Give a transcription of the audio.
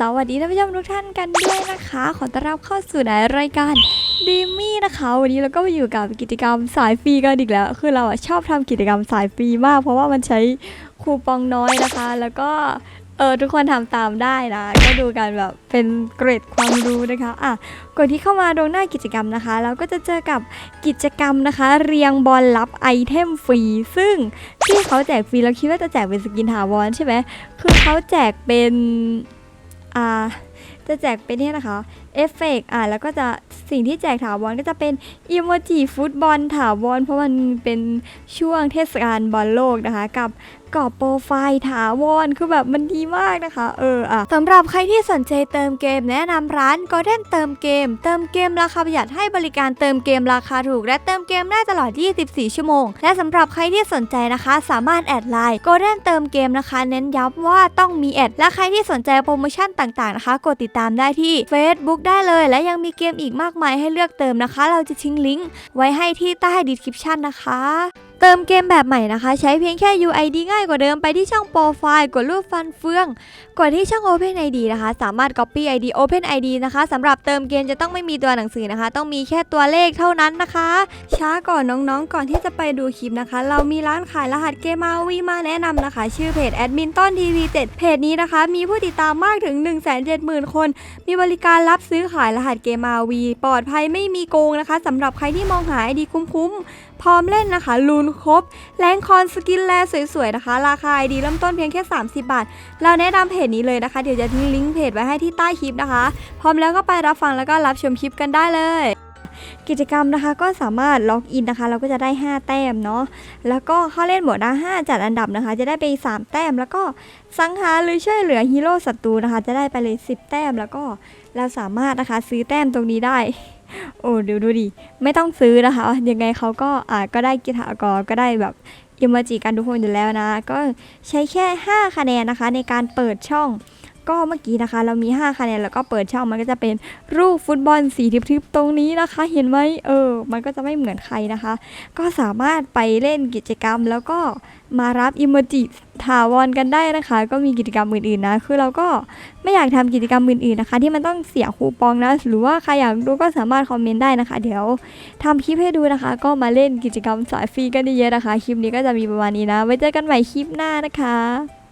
สวัสดีท่านผู้ชมทุกท่านกันด้วยนะคะ ขอต้อนรับเข้าสู่ในรายการดีมี่นะคะ วันนี้เราก็มาอยู่กับกิจกรรมสายฟรีกันอีกแล้ว คือเราอะชอบทำกิจกรรมสายฟรีมาก เพราะว่ามันใช้คูปองน้อยนะคะ แล้วก็เออทุกคนทำตามได้นะ ก็ดูกันแบบเป็นเกรดความรู้นะคะอะก่อนที่เข้ามาตรงหน้ากิจกรรมนะคะ เราก็จะเจอกับกิจกรรมนะคะ เรียงบอลรับไอเทมฟรี ซึ่งที่เขาแจกฟรีเราคิดว่าจะแจกเป็นสกินถาวรใช่ไหมคือเขาแจกเป็น อ่าจะแจกเป็นเนี่ยนะคะเอฟเฟกอ่าแล้วก็จะสิ่งที่แจกถาวรก็จะเป็นอีโมจิฟุตบอลถาวรเพราะมันเป็นช่วงเทศกาลบอลโลกนะคะ กับกรอบโปรไฟล์ถาวรคือแบบมันดีมากนะคะ เอออะสำหรับใครที่สนใจเติมเกมแนะนำร้าน Golden เติมเกม เติมเกมราคาประหยัดให้บริการเติมเกมราคาถูก และเติมเกมได้ตลอด 24 ชั่วโมง และสำหรับใครที่สนใจนะคะ สามารถแอดไลน์ Golden เติมเกมนะคะ เน้นย้ำว่าต้องมีแอด และใครที่สนใจโปรโมชั่นต่างๆนะคะ กดติดตามได้ที่ Facebook ได้เลย และยังมีเกมอีกมากมายให้เลือกเติมนะคะ เราจะทิ้งลิงก์ไว้ให้ที่ใต้ description นะคะ เติมเกมแบบใหม่นะคะ ใช้เพียงแค่ UID ง่ายกว่าเดิมไปที่ช่องโปรไฟล์กดรูปฟันเฟือง กดที่ช่อง Open ID นะคะ สามารถ Copy ID Open ID นะคะสำหรับเติมเกมจะต้องไม่มีตัวหนังสือนะคะ ต้องมีแค่ตัวเลขเท่านั้นนะคะ ช้าก่อนน้องๆ ก่อนที่จะไปดูคลิปนะคะ เรามีร้านขายรหัสเกม RV มาแนะนำนะคะ ชื่อเพจแอดมินต้นทีวี7เพจนี้นะคะ มีผู้ติดตามมากถึง 170,000 คน มีบริการรับซื้อขายรหัสเกม RV ปลอดภัยไม่มีโกงนะคะสำหรับใครที่มองหาไอดีคุ้มๆพร้อมเล่นนะคะ ลูนครบ แรงคอนสกินแลสวยๆนะคะ ราคาดีเริ่มต้นเพียงแค่ 30 บาท เราแนะนำเพจนี้เลยนะคะ เดี๋ยวจะทิ้งลิงก์เพจไว้ให้ที่ใต้คลิปนะคะ พร้อมแล้วก็ไปรับฟังแล้วก็รับชมคลิปกันได้เลย กิจกรรมนะคะก็สามารถล็อกอินนะคะ เราก็จะได้ 5 แต้มเนาะแล้วก็เข้าเล่นหมวดนะ5จัดอันดับนะคะ จะได้ไป 3 แต้ม แล้วก็สังหารหรือช่วยเหลือฮีโร่ศัตรูนะคะ จะได้ไปเลย 10 แต้มแล้วก็เราสามารถนะคะซื้อแต้มตรงนี้ได้ โอ้เดี๋ยวดูดิไม่ต้องซื้อนะคะยังไงเขาก็อ่าก็ได้กีฬากรก็ได้แบบอิมเมจิกันทุกคนอยู่แล้วนะ ก็ใช้แค่ 5 คะแนนนะคะในการเปิดช่อง ก็เมื่อกี้นะคะ เรามี 5 คะแนนแล้วก็เปิดช่องมันก็จะเป็นรูปฟุตบอลสีทิพย์ๆตรงนี้นะคะ เห็นไหมเออ มันก็จะไม่เหมือนใครนะคะ ก็สามารถไปเล่นกิจกรรมแล้วก็มารับอิมเมจิถาวรกันได้นะคะ ก็มีกิจกรรมอื่นๆนะ คือเราก็ไม่อยากทำกิจกรรมอื่นๆนะคะ ที่มันต้องเสียคูปองนะ หรือว่าใครอยากดูก็สามารถคอมเมนต์ได้นะคะ เดี๋ยวทำคลิปให้ดูนะคะ ก็มาเล่นกิจกรรมสายฟรีกันเยอะๆนะคะ คลิปนี้ก็จะมีประมาณนี้นะ ไว้เจอกันใหม่คลิปหน้านะคะ